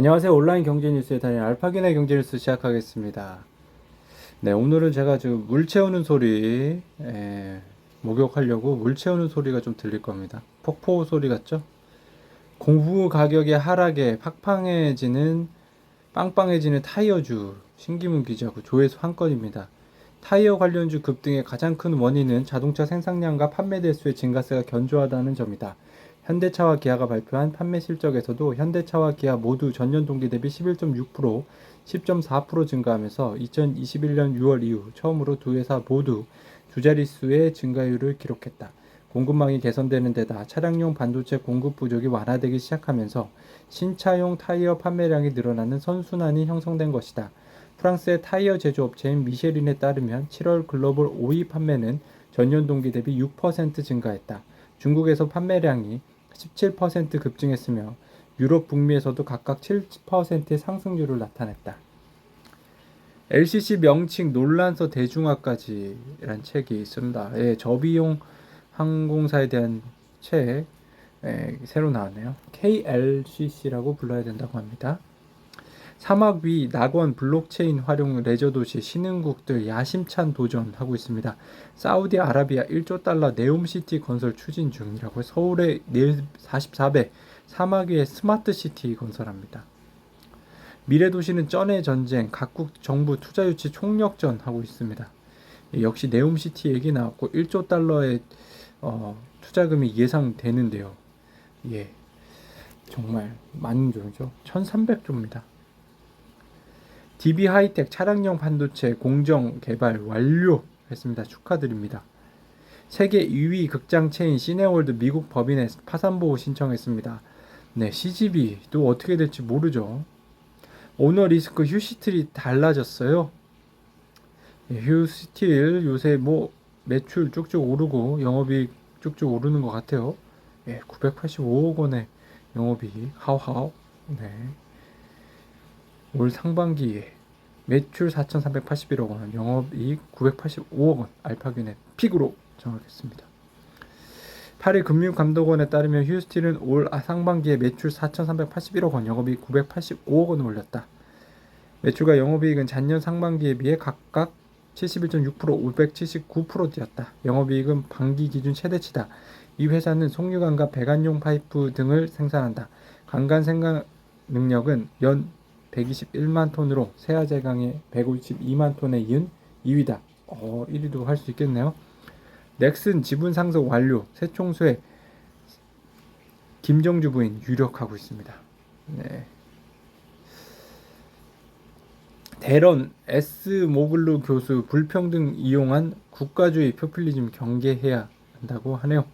안녕하세요. 온라인 경제 뉴스의 달인 알파기네 경제 뉴스 시작하겠습니다. 네, 오늘은 제가 지금 물 채우는 소리 에, 목욕하려고 물 채우는 소리가 좀 들릴 겁니다. 폭포 소리 같죠? 공부 가격의 하락에 팍팡해지는 빵빵해지는 타이어주 신기문 기자고 조회수 한 건입니다. 타이어 관련주 급등의 가장 큰 원인은 자동차 생산량과 판매 대수의 증가세가 견조하다는 점이다. 현대차와 기아가 발표한 판매 실적에서도 현대차와 기아 모두 전년 동기 대비 11.6%, 10.4% 증가하면서 2021년 6월 이후 처음으로 두 회사 모두 두 자릿수의 증가율을 기록했다. 공급망이 개선되는 데다 차량용 반도체 공급 부족이 완화되기 시작하면서 신차용 타이어 판매량이 늘어나는 선순환이 형성된 것이다. 프랑스의 타이어 제조업체인 미쉐린에 따르면 7월 글로벌 OE 판매는 전년 동기 대비 6% 증가했다. 중국에서 판매량이 17% 급증했으며 유럽 북미에서도 각각 7%의 상승률을 나타냈다. LCC 명칭 논란서 대중화까지란 책이 있습니다. 예, 저비용 항공사에 대한 책 예, 새로 나왔네요. KLCC라고 불러야 된다고 합니다. 사막 위 낙원 블록체인 활용 레저 도시 신흥국들 야심찬 도전하고 있습니다. 사우디아라비아 1조 달러 네옴시티 건설 추진 중이라고 서울의 44배 사막 위에 스마트 시티 건설합니다. 미래 도시는 쩐의 전쟁 각국 정부 투자 유치 총력전 하고 있습니다. 예, 역시 네옴시티 얘기 나왔고 1조 달러의 어, 투자금이 예상되는데요. 예. 정말 많은 조죠. 1300조입니다. DB 하이텍 차량용 반도체 공정 개발 완료했습니다. 축하드립니다. 세계 2위 극장 체인 시네월드 미국 법인에 파산 보호 신청했습니다. 네, CGV도 어떻게 될지 모르죠. 오너 리스크 휴시틀이 달라졌어요. 네, 휴스틸 요새 뭐 매출 쭉쭉 오르고 영업이익 쭉쭉 오르는 것 같아요. 예, 985억 원의 영업이익 하우하우. 네. 올 상반기에 매출 4,381억 원, 영업이익 985억 원, 알파균의 픽으로 정하겠습니다. 파리 금융감독원에 따르면 휴스틸은 올 상반기에 매출 4,381억 원, 영업이익 985억 원을 올렸다. 매출과 영업이익은 작년 상반기에 비해 각각 71.6%, 579% 뛰었다. 영업이익은 반기 기준 최대치다. 이 회사는 송유관과 배관용 파이프 등을 생산한다. 강간 생산 능력은 연 121만 톤으로 세아제강의 152만 톤에 이은 2위다. 어, 1위도 할 수 있겠네요. 넥슨 지분 상속 완료. 세총수의 김정주 부인 유력하고 있습니다. 네. 대런 S 모글루 교수 불평등 이용한 국가주의 포퓰리즘 경계해야 한다고 하네요.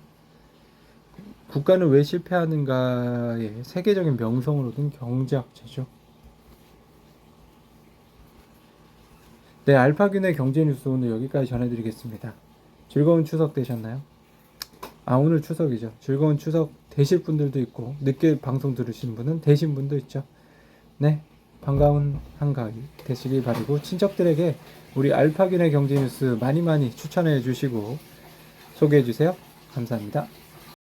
국가는 왜 실패하는가의 세계적인 명성을 얻은 경제학자죠. 네, 알파균의 경제 뉴스 오늘 여기까지 전해드리겠습니다. 즐거운 추석 되셨나요? 아, 오늘 추석이죠. 즐거운 추석 되실 분들도 있고, 늦게 방송 들으신 분은 되신 분도 있죠. 네, 반가운 한가위 되시길 바라고, 친척들에게 우리 알파균의 경제 뉴스 많이 많이 추천해 주시고, 소개해 주세요. 감사합니다.